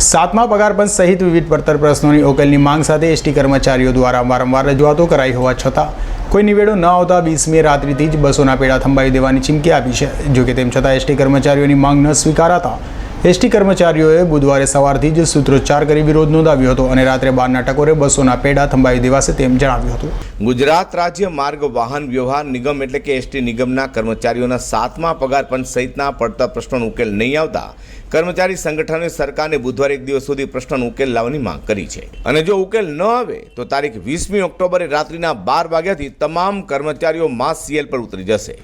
સાતમા પગારપંચ સહિત વિવિધ પડતર પ્રશ્નોની ઉકેલની માંગ સાથે એસટી કર્મચારીઓ દ્વારા વારંવાર રજૂઆતો કરાઈ હોવા છતાં કોઈ નિવેડો ન આવતા વીસમી રાત્રિથી જ બસોના પેડા થંભાવી દેવાની ચીમકી આપી છે. જોકે તેમ છતાં એસટી કર્મચારીઓની માંગ ન સ્વીકારાતા એસટી કર્મચારીઓએ બુધવારે સવારથી જ સૂત્રોચ્ચાર કરી વિરોધ નોંધાવ્યો હતો અને રાત્રે બારના ટકોરે બસોના પેડા થંભાવી દેવાશે તેમ જણાવ્યું હતું. ગુજરાત રાજ્ય માર્ગ વાહન વ્યવહાર નિગમ એટલે કે એસટી નિગમના કર્મચારીઓના સાતમા પગાર પંચ સહિતના પડતા પ્રશ્નોનો ઉકેલ નહીં આવતા કર્મચારી સંગઠને સરકારને બુધવારે એક દિવસ સુધી પ્રશ્નનો ઉકેલ લાવવાની માંગ કરી છે. અને જો ઉકેલ ન આવે તો તારીખ વીસમી ઓક્ટોબરે રાત્રિના બાર વાગ્યાથી તમામ કર્મચારીઓ માસ સીએલ પર ઉતરી જશે.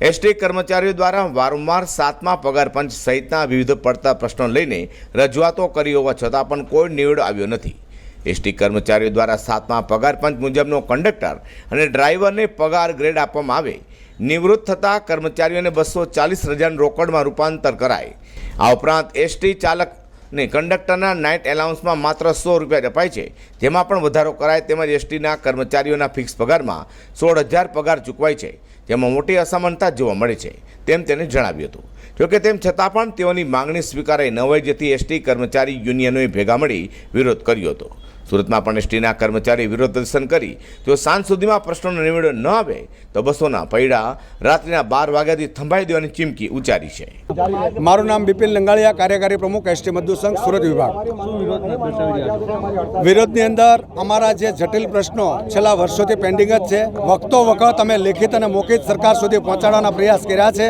એસટી કર્મચારીઓ દ્વારા વારંવાર સાતમા પગાર પંચ સહિતના વિવિધ પડતા પ્રશ્નો લઈને રજૂઆતો કરી હોવા છતાં પણ કોઈ નિવેડો આવ્યો નથી. એસટી કર્મચારીઓ દ્વારા સાતમા પગાર પંચ મુજબનો કંડક્ટર અને ડ્રાઈવરને પગાર ગ્રેડ આપવામાં આવે. નિવૃત્ત થતા કર્મચારીઓને બસો ચાલીસ હજાર રોકડમાં રૂપાંતર કરાય. આ ઉપરાંત એસટી ચાલક ને કંડક્ટરના નાઇટ એલાઉન્સમાં માત્ર સો રૂપિયા અપાય છે. જેમાં પણ વધારો કરાય તેમજ એસટીના કર્મચારીઓના ફિક્સ પગારમાં સોળ હજાર પગાર ચૂકવાય છે, જેમાં મોટી અસમાનતા જોવા મળે છે, તેમ તેને જણાવ્યું હતું. જોકે તેમ છતાં પણ તેઓની માંગણી સ્વીકારાઈ ન હોય જેથી એસટી કર્મચારી યુનિયનોએ ભેગા મળી વિરોધ કર્યો હતો. સુરતમાં પણ એસટીના કર્મચારી વિરોધ પ્રદર્શન કરી. તેઓ સાંજ સુધીમાં પ્રશ્નોનો નિવેડો ન આવે, તો બસોના પૈડા રાત્રિના બાર વાગ્યાથી થંભાઈ દેવાની ચીમકી ઉચ્ચારી છે. મારું નામ બિપિન લંગાળિયા, કાર્યકારી પ્રમુખ એસટી મજદૂર સંઘ, સુરત વિભાગ. વિરોધની અંદર અમારા જે જટિલ પ્રશ્નો છેલ્લા વર્ષોથી પેન્ડિંગ જ છે. વખતો વખત અમે લેખિત અને મૌખિક સરકાર સુધી પહોંચાડવાના પ્રયાસ કર્યા છે.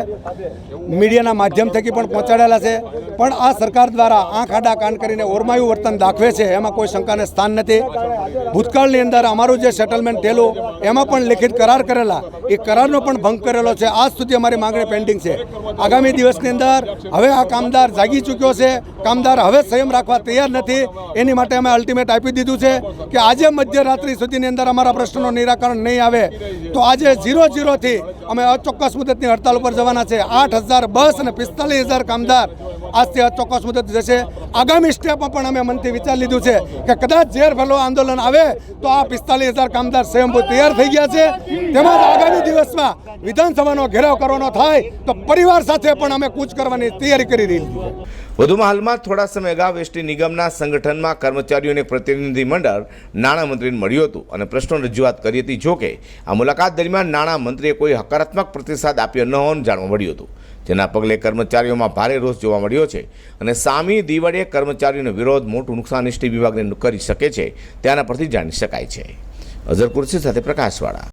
મીડિયાના માધ્યમ થકી પણ પહોંચાડેલા છે. પણ આ સરકાર દ્વારા આંખ આડા કાન કરીને ઓરમાયું વર્તન દાખવે છે, એમાં કોઈ શંકાને સ્થાન નથી. ભૂતકાળની અંદર અમારું જે સેટલમેન્ટ થયેલું, એમાં પણ લેખિત કરાર કરેલા, એ કરારનો પણ ભંગ કરેલો છે. આજ સુધી અમારી માંગણી પેન્ડિંગ છે. આગામી દિવસની અંદર હવે આ કામદાર જાગી ચૂક્યો છે. કામદાર હવે સંયમ રાખવા તૈયાર નથી. એની માટે અમે અલ્ટિમેટ આપી દીધું છે કે આજે મધ્યરાત્રિ સુધીની અંદર અમારા પ્રશ્નોનું નિરાકરણ નહીં આવે. તો આજે ઝીરો ઝીરોથી અમે અચોક્કસ મુદતની હડતાલ ઉપર જવાના છે. આઠ હજાર બસ અને પિસ્તાલીસ હજાર કામદાર આજથી ચોક્કસ મુદત જશે. આગામી સ્ટેપમાં પણ અમે મનથી વિચાર લીધું છે કે કદાચ ઝેર ભલો આંદોલન આવે તો આ પિસ્તાલીસ હજાર કામદાર સ્વયંભૂ તૈયાર થઈ ગયા છે. તેમજ આગામી દિવસમાં વિધાનસભાનો ઘેરાવ કરવાનો થાય તો પરિવાર સાથે પણ અમે કૂચ કરવાની તૈયારી કરી રહી વધુમાં હાલમાં થોડા સમય અગાઉ એસટી નિગમના સંગઠનમાં કર્મચારીઓને પ્રતિનિધિ મંડળ નાણામંત્રીને મળ્યું હતું અને પ્રશ્નો રજૂઆત કરી હતી. જોકે આ મુલાકાત દરમિયાન નાણામંત્રીએ કોઈ હકારાત્મક પ્રતિસાદ આપ્યો ન હોવાનું જાણવા મળ્યું હતું. જેના પગલે કર્મચારીઓમાં ભારે રોષ જોવા મળ્યો છે અને સામી દિવાળીએ કર્મચારીઓનો વિરોધ, મોટું નુકસાન એસટી વિભાગને કરી શકે છે, તેના પરથી જાણી શકાય છે. અઝર કુર્સી સાથે પ્રકાશવાળા.